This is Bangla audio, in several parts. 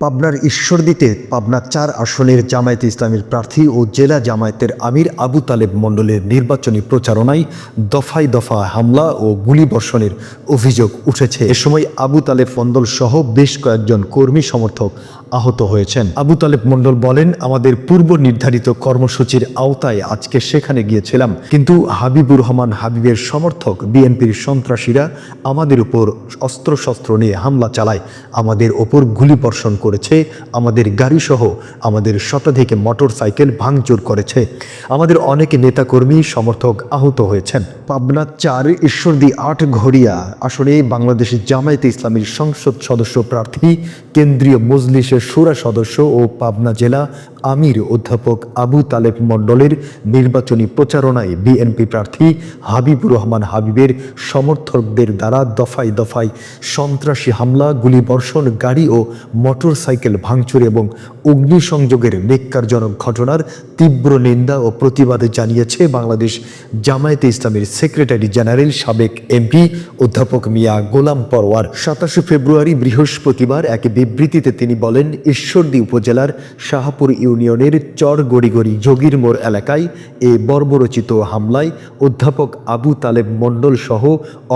পাবনার ঈশ্বরদীতে পাবনা চার আসনের জামায়াতে ইসলামের প্রার্থী ও জেলা জামায়াতের আমির আবু তালেব মণ্ডলের নির্বাচনী প্রচারণায় দফায় দফা হামলা ও গুলিবর্ষণের অভিযোগ উঠেছে। এ সময় আবু তালেব মণ্ডল সহ বেশ কয়েকজন কর্মী সমর্থক আহত হয়েছেন। আবু তালেব মণ্ডল বলেন, আমাদের পূর্ব নির্ধারিত কর্মসূচির আওতায় আজকে সেখানে গিয়েছিলাম। কিন্তু হাবিবুর রহমান হাবিবের সমর্থক বিএনপির সন্ত্রাসীরা আমাদের উপর অস্ত্রশস্ত্র নিয়ে হামলা চালায়। আমাদের ওপর গুলি বর্ষণ করেছে। আমাদের গাড়িসহ আমাদের শতাধিক মোটর সাইকেল ভাঙচুর করেছে। আমাদের অনেক নেতাকর্মী সমর্থক আহত হয়েছেন। পাবনা চার, ঈশ্বরদী আট, ঘড়িয়া আসনে বাংলাদেশের জামায়াতে ইসলামীর সংসদ সদস্য প্রার্থী কেন্দ্রীয় মজলিসের সুরা সদস্য ও পাবনা জেলা আমির অধ্যাপক আবু তালেব মণ্ডলের নির্বাচনী প্রচারণায় বিএনপি প্রার্থী হাবিবুর রহমান হাবিবের সমর্থকদের দ্বারা দফায় দফায় সন্ত্রাসী হামলা, গুলিবর্ষণ, গাড়ি ও মোটর সাইকেল ভাঙচুর এবং অগ্নিসংযোগের নেককারজনক ঘটনার তীব্র নিন্দা ও প্রতিবাদ জানিয়েছে বাংলাদেশ জামায়াতে ইসলামের সেক্রেটারি জেনারেল সাবেক এমপি অধ্যাপক মিয়া গোলাম পরওয়ার। সাতাশে ফেব্রুয়ারি বৃহস্পতিবার এক বিবৃতিতে তিনি বলেন, ঈশ্বরদী উপজেলার শাহপুর ইউনিয়নের চর গড়িগড়ি যোগীর মোড় এলাকায় এ বর্বরচিত হামলায় অধ্যাপক আবু তালেব মণ্ডল সহ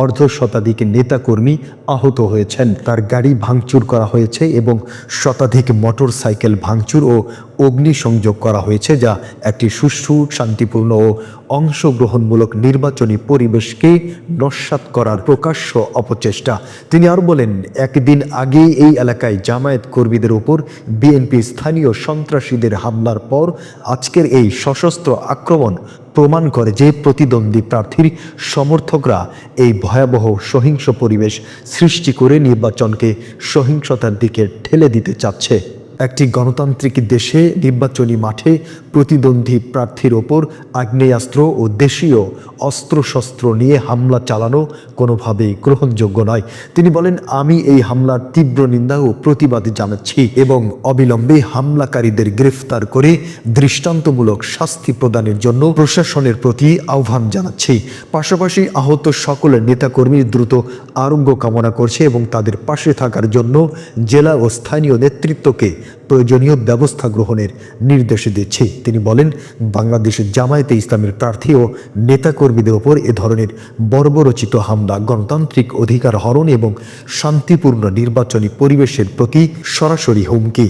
অর্ধ শতাধিক নেতাকর্মী আহত হয়েছেন। তার গাড়ি ভাঙচুর করা হয়েছে এবং শতাধিক মোটর সাইকেল ভাঙচুর ও অগ্নিসংযোগ করা হয়েছে, যা একটি সুষ্ঠু, শান্তিপূর্ণ ও অংশগ্রহণমূলক নির্বাচনী পরিবেশকে নস্বাত করার প্রকাশ্য অপচেষ্টা। তিনি আর বলেন, একদিন আগে এই এলাকায় জামায়াত কর্মীদের উপর বিএনপি স্থানীয় সন্ত্রাসীদের হামলার পর আজকের এই সশস্ত্র আক্রমণ প্রমাণ করে যে প্রতিদ্বন্দ্বী প্রার্থীর সমর্থকরা এই ভয়াবহ সহিংস পরিবেশ সৃষ্টি করে নির্বাচনকে সহিংসতার দিকে ঠেলে দিতে চাচ্ছে। একটি গণতান্ত্রিক দেশে নির্বাচনী মাঠে প্রতিদ্বন্দ্বী প্রার্থীর ওপর আগ্নেয়াস্ত্র ও দেশীয় অস্ত্রশস্ত্র নিয়ে হামলা চালানো কোনোভাবেই গ্রহণযোগ্য নয়। তিনি বলেন, আমি এই হামলার তীব্র নিন্দা ও প্রতিবাদ জানাচ্ছি এবং অবিলম্বে হামলাকারীদের গ্রেফতার করে দৃষ্টান্তমূলক শাস্তি প্রদানের জন্য প্রশাসনের প্রতি আহ্বান জানাচ্ছি। পাশাপাশি আহত সকলের নেতাকর্মীর দ্রুত আরোগ্য কামনা করছে এবং তাদের পাশে থাকার জন্য জেলা ও স্থানীয় নেতৃত্বকে প্রয়োজনীয় ব্যবস্থা গ্রহণের নির্দেশ দিচ্ছে। তিনি বলেন বাংলাদেশের জামায়াতে ইসলামের প্রার্থী ও নেতাকর্মীদের ওপর এ ধরনের বর্বরচিত হামলা গণতান্ত্রিক অধিকার হরণ এবং শান্তিপূর্ণ নির্বাচনী পরিবেশের প্রতি সরাসরি হুমকি।